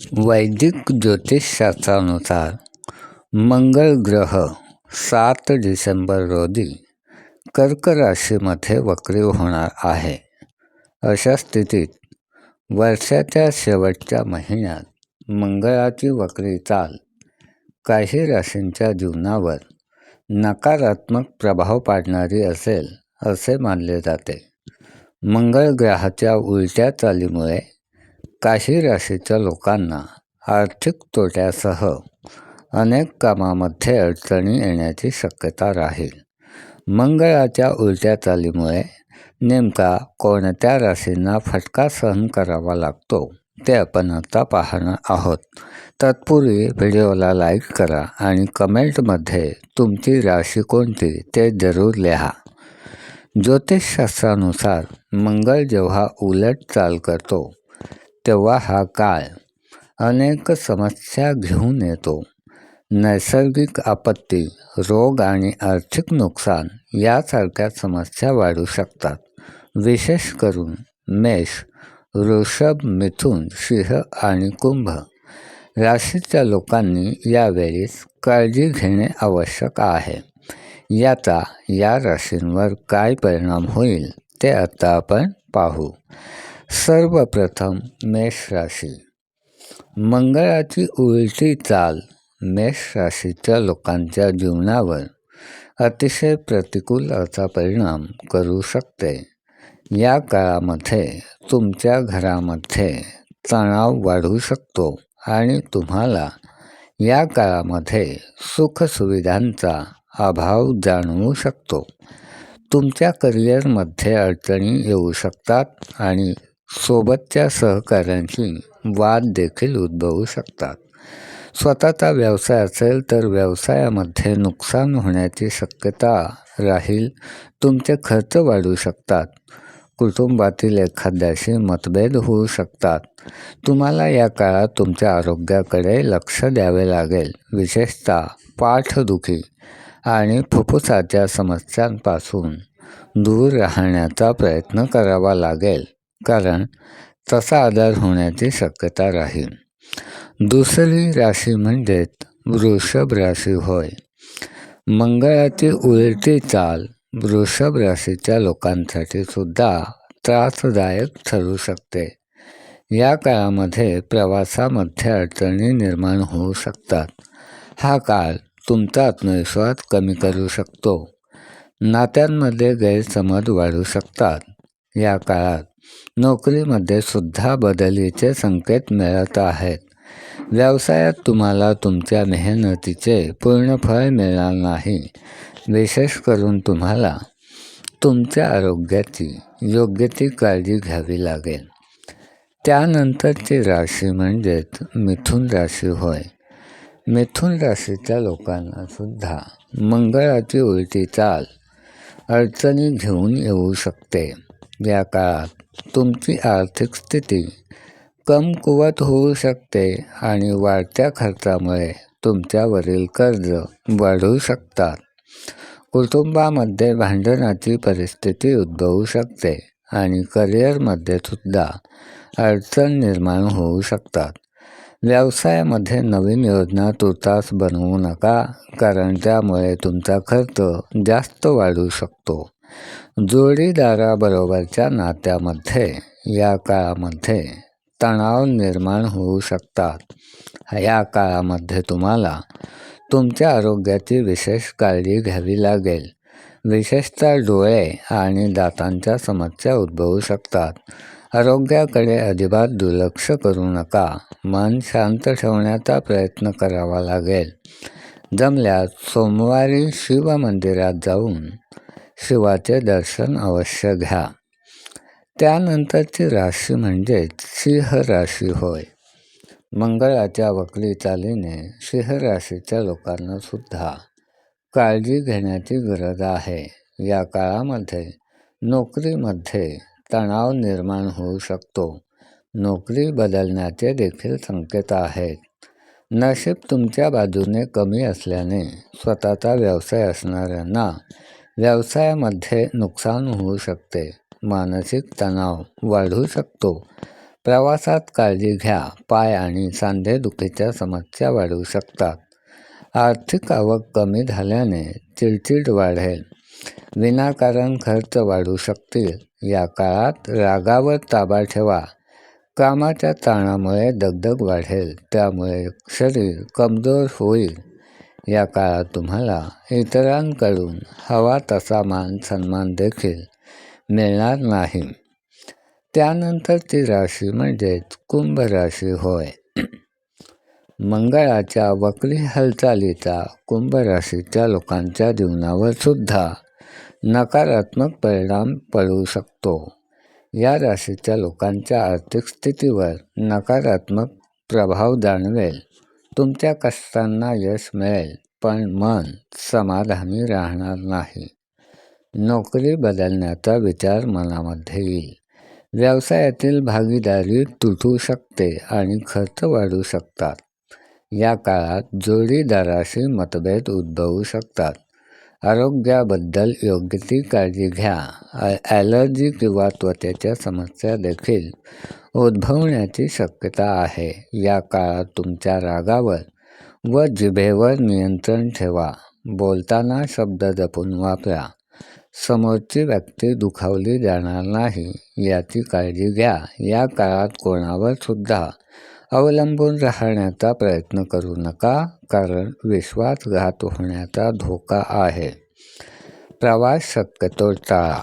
वैदिक ज्योतिषशास्त्रानुसार मंगळ ग्रह सात डिसेंबर रोजी कर्क राशीमध्ये वक्री होणार आहे. अशा स्थितीत वर्षाच्या शेवटच्या महिन्यात मंगळाची वक्री चाल काही राशींच्या जीवनावर नकारात्मक प्रभाव पाडणारी असेल असे मानले जाते. मंगळ ग्रहाच्या उलट्या चालीमुळे काही राशीच्या लोकांना आर्थिक तोट्यासह अनेक कामामध्ये अडचणी येण्याची शक्यता राहील. मंगळाच्या उलट्या चालीमुळे नेमका कोणत्या राशींना फटका सहन करावा लागतो ते आपण आता पाहणार आहोत. तत्पूर्वी व्हिडिओला लाईक करा आणि कमेंटमध्ये तुमची राशी कोणती ते जरूर लिहा. ज्योतिषशास्त्रानुसार मंगळ जेव्हा उलट चाल करतो तेव्हा हा काळ अनेक समस्या घेऊन येतो. नैसर्गिक आपत्ती रोग आणि आर्थिक नुकसान यासारख्या समस्या वाढू शकतात. विशेष करून मेष वृषभ मिथुन सिंह आणि कुंभ राशीच्या लोकांनी यावेळेस काळजी घेणे आवश्यक आहे. याचा या राशींवर काय परिणाम होईल ते आता आपण पाहू. सर्वप्रथम मेष राशी. मंगळाची उलटी चाल मेष राशीच्या लोकांच्या जीवनावर अतिशय प्रतिकूल असा परिणाम करू शकते. या काळामध्ये तुमच्या घरामध्ये तणाव वाढू शकतो आणि तुम्हाला या काळामध्ये सुखसुविधांचा अभाव जाणवू शकतो. तुमच्या करिअरमध्ये अडचणी येऊ शकतात आणि सोबतच्या सहकाऱ्यांशी वाद देखील उद्भवू शकतात. स्वतःचा व्यवसाय असेल तर व्यवसायामध्ये नुकसान होण्याची शक्यता राहील. तुमचे खर्च वाढू शकतात. कुटुंबातील एखाद्याशी मतभेद होऊ शकतात. तुम्हाला या काळात तुमच्या आरोग्याकडे लक्ष द्यावे लागेल. विशेषतः पाठदुखी आणि फुफ्फुसाच्या समस्यांपासून दूर राहण्याचा प्रयत्न करावा लागेल. कारण तसा आधार होण्याची शक्यता राहील. दुसरी राशी म्हणजेच वृषभ राशी होय. मंगळाची उलटी चाल वृषभ राशीच्या लोकांसाठी सुद्धा त्रासदायक ठरू शकते. या काळामध्ये प्रवासामध्ये अडचणी निर्माण होऊ शकतात. हा काळ तुमचा आत्मविश्वास कमी करू शकतो. नात्यांमध्ये गैरसमज वाढू शकतात. या काळात नोकरीमध्ये सुद्धा बदलीचे संकेत मिळत आहेत. व्यवसायात तुम्हाला तुमच्या मेहनतीचे पूर्ण फळ मिळणार नाही. विशेष करून तुम्हाला तुमच्या आरोग्याची योग्य ती काळजी घ्यावी लागेल. त्यानंतरची राशी म्हणजेच मिथुन राशी होय. मिथुन राशीच्या लोकांना सुद्धा मंगळाची उलटी चाल अडचणी घेऊन येऊ शकते. या काळात तुमची आर्थिक स्थिती कमकुवत होऊ शकते आणि वाढत्या खर्चामुळे तुमच्यावरील कर्ज वाढू शकतात. कुटुंबामध्ये भांडणाची परिस्थिती उद्भवू शकते आणि करिअरमध्ये सुद्धा अडचण निर्माण होऊ शकतात. व्यवसायामध्ये नवीन योजना तुर्तास बनवू नका कारण त्यामुळे तुमचा खर्च जास्त वाढू शकतो. जोडीदाराबरोबरच्या नात्यामध्ये या काळामध्ये तणाव निर्माण होऊ शकतात. या काळामध्ये तुम्हाला तुमच्या आरोग्याची विशेष काळजी घ्यावी लागेल. विशेषतः डोळे आणि दातांच्या समस्या उद्भवू शकतात. आरोग्याकडे अजिबात दुर्लक्ष करू नका. मन शांत ठेवण्याचा प्रयत्न करावा लागेल. जमल्यास सोमवारी शिव मंदिरात जाऊन शिवाचे दर्शन अवश्य घ्या. त्यानंतरची राशी म्हणजेच सिंह राशी होय. मंगळाच्या वकली चालीने सिंह राशीच्या लोकांना सुद्धा काळजी घेण्याची गरज आहे. या काळामध्ये नोकरीमध्ये तणाव निर्माण होऊ शकतो. नोकरी बदलण्याचे देखील संकेत आहेत. नशीब तुमच्या बाजूने कमी असल्याने स्वतःचा व्यवसाय असणाऱ्यांना व्यवसायामध्ये नुकसान होऊ शकते. मानसिक तणाव वाढू शकतो. प्रवासात काळजी घ्या. पाय आणि सांधेदुखीच्या समस्या वाढू शकतात. आर्थिक आवक कमी झाल्याने चिडचिड वाढेल. विनाकारण खर्च वाढू शकतील. या काळात रागावर ताबा ठेवा. कामाच्या ताणामुळे दगदग वाढेल. त्यामुळे शरीर कमजोर होईल. या काळात तुम्हाला इतरांकडून हवा तसा मान सन्मान देखील मिळणार नाही. त्यानंतर ती राशी म्हणजेच कुंभ राशी होय. मंगळाच्या वक्री हालचालीचा कुंभ राशीच्या लोकांच्या जीवनावर सुद्धा नकारात्मक परिणाम पडू शकतो. या राशीच्या लोकांच्या आर्थिक स्थितीवर नकारात्मक प्रभाव जाणवेल. तुमच्या कष्टांना यश मिळेल पण मन समाधानी राहणार नाही. नोकरी बदलण्याचा विचार मनामध्ये येईल. व्यवसायातील भागीदारी तुटू शकते आणि खर्च वाढू शकतात. या काळात जोडीदाराशी मतभेद उद्भवू शकतात. आरोग्याबद्दल योग्य ती काळजी घ्या. ॲलर्जी किंवा त्वचेच्या समस्या देखील उद्भवण्याची शक्यता आहे. या काळात तुमच्या रागावर व जिभेवर नियंत्रण ठेवा. बोलताना शब्द जपून वापरा. समोरची व्यक्ती दुखावली जाणार नाही याची काळजी घ्या. या काळात कोणावर सुद्धा अवलंबून राहण्याचा प्रयत्न करू नका कारण विश्वासघात होण्याचा धोका आहे. प्रवास शक्यतो टाळा.